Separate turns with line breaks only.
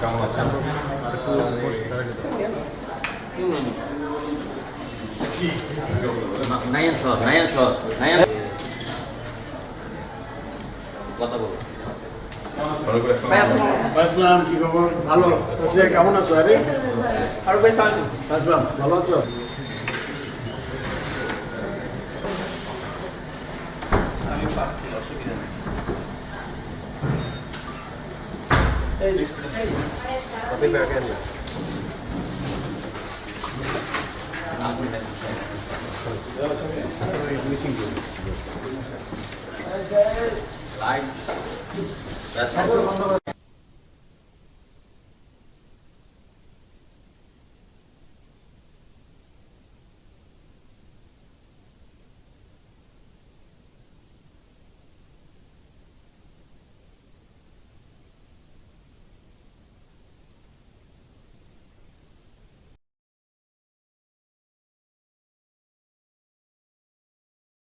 কেমন আছেন
নায়ান নায়ান কথা বলো।
আসলাম কি খবর? ভালো। সে কেমন আছো আরে? আসলাম ভালো আছো?
나 사고